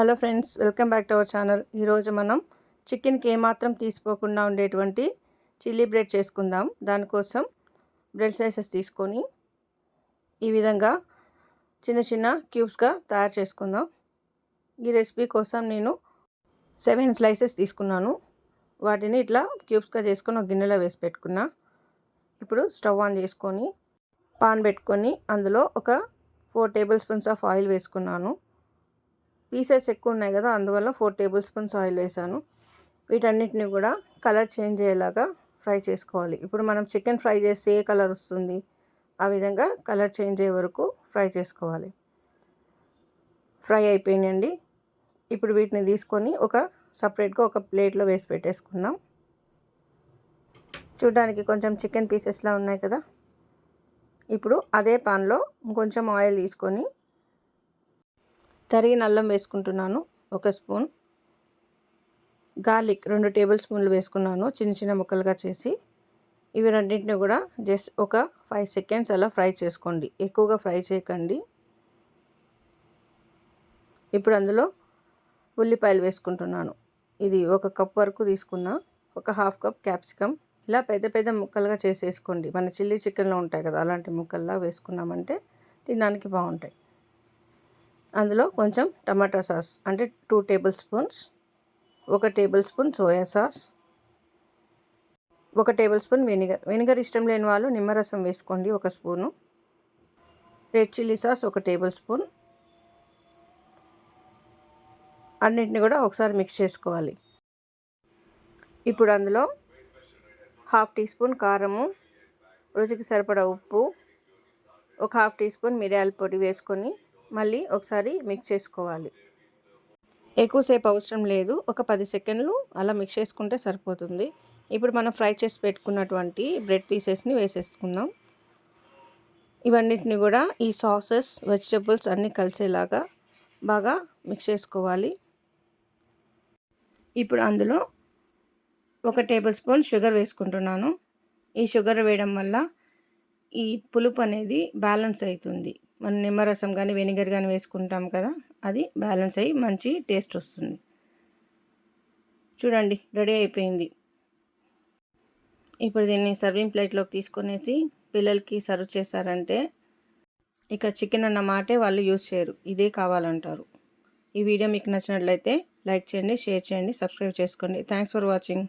Hello friends welcome back to our channel. ఈరోజు మనం చికెన్కి ఏమాత్రం తీసిపోకుండా ఉండేటువంటి చిల్లీ బ్రెడ్ చేసుకుందాం. దానికోసం బ్రెడ్ స్లైసెస్ తీసుకొని ఈ విధంగా చిన్న చిన్న క్యూబ్స్గా తయారు చేసుకుందాం. ఈ రెసిపీ కోసం నేను సెవెన్ స్లైసెస్ తీసుకున్నాను. వాటిని ఇట్లా క్యూబ్స్గా చేసుకొని ఒక గిన్నెలో వేసి పెట్టుకున్నా. ఇప్పుడు స్టవ్ ఆన్ చేసుకొని పాన్ పెట్టుకొని అందులో ఒక four tablespoons of oil వేసుకున్నాను. పీసెస్ ఎక్కువ ఉన్నాయి కదా అందువల్ల ఫోర్ టేబుల్ స్పూన్స్ ఆయిల్ వేసాను. వీటన్నిటిని కూడా కలర్ చేంజ్ అయ్యేలాగా ఫ్రై చేసుకోవాలి. ఇప్పుడు మనం చికెన్ ఫ్రై చేస్తే ఏ కలర్ వస్తుంది? ఆ విధంగా కలర్ చేంజ్ అయ్యే వరకు ఫ్రై చేసుకోవాలి. ఫ్రై అయిపోయినండి ఇప్పుడు వీటిని తీసుకొని ఒక సపరేట్గా ఒక ప్లేట్లో వేసి పెట్టేసుకుందాం. చూడడానికి కొంచెం చికెన్ పీసెస్లా ఉన్నాయి కదా. ఇప్పుడు అదే పాన్లో కొంచెం ఆయిల్ తీసుకొని తరిగిన అల్లం వేసుకుంటున్నాను ఒక స్పూన్. గార్లిక్ రెండు టేబుల్ స్పూన్లు వేసుకున్నాను చిన్న చిన్న ముక్కలుగా చేసి. ఇవి రెండింటిని కూడా జస్ట్ ఒక ఫైవ్ సెకండ్స్ అలా ఫ్రై చేసుకోండి. ఎక్కువగా ఫ్రై చేయకండి. ఇప్పుడు అందులో ఉల్లిపాయలు వేసుకుంటున్నాను. ఇది ఒక కప్ వరకు తీసుకున్న ఒక హాఫ్ కప్ క్యాప్సికమ్. ఇలా పెద్ద పెద్ద ముక్కలుగా చేసేసుకోండి. మన చిల్లీ చికెన్లో ఉంటాయి కదా అలాంటి ముక్కల్లా వేసుకున్నామంటే తినడానికి బాగుంటాయి. అందులో కొంచెం టమాటా సాస్ అంటే టూ టేబుల్ స్పూన్స్ ఒక టేబుల్ స్పూన్ సోయా సాస్ ఒక టేబుల్ స్పూన్ వెనిగర్. వెనిగర్ ఇష్టం లేని వాళ్ళు నిమ్మరసం వేసుకోండి ఒక స్పూను. రెడ్ చిల్లీ సాస్ ఒక టేబుల్ స్పూన్. అన్నింటిని కూడా ఒకసారి మిక్స్ చేసుకోవాలి. ఇప్పుడు అందులో హాఫ్ టీ స్పూన్ కారము రుచికి సరిపడా ఉప్పు ఒక హాఫ్ టీ స్పూన్ మిరియాల పొడి వేసుకొని మళ్ళీ ఒకసారి మిక్స్ చేసుకోవాలి. ఎక్కువసేపు అవసరం లేదు. ఒక పది సెకండ్లు అలా మిక్స్ చేసుకుంటే సరిపోతుంది. ఇప్పుడు మనం ఫ్రై చేసి పెట్టుకున్నటువంటి బ్రెడ్ పీసెస్ని వేసేసుకుందాం. ఇవన్నిటిని కూడా ఈ సాసెస్ వెజిటబుల్స్ అన్నీ కలిసేలాగా బాగా మిక్స్ చేసుకోవాలి. ఇప్పుడు అందులో ఒక టేబుల్ స్పూన్ షుగర్ వేసుకుంటున్నాను. ఈ షుగర్ వేయడం వల్ల ఈ పులుపు అనేది బ్యాలెన్స్ అవుతుంది. మనం నిమ్మరసం కానీ వెనిగర్ కానీ వేసుకుంటాం కదా అది బ్యాలెన్స్ అయ్యి మంచి టేస్ట్ వస్తుంది. చూడండి రెడీ అయిపోయింది. ఇప్పుడు దీన్ని సర్వింగ్ ప్లేట్లోకి తీసుకునేసి పిల్లలకి సర్వ్ చేశారంటే ఇక చికెన్ అన్న మాటే వాళ్ళు యూజ్ చేయరు ఇదే కావాలంటారు. ఈ వీడియో మీకు నచ్చినట్లయితే లైక్ చేయండి షేర్ చేయండి సబ్స్క్రైబ్ చేసుకోండి. Thanks for watching.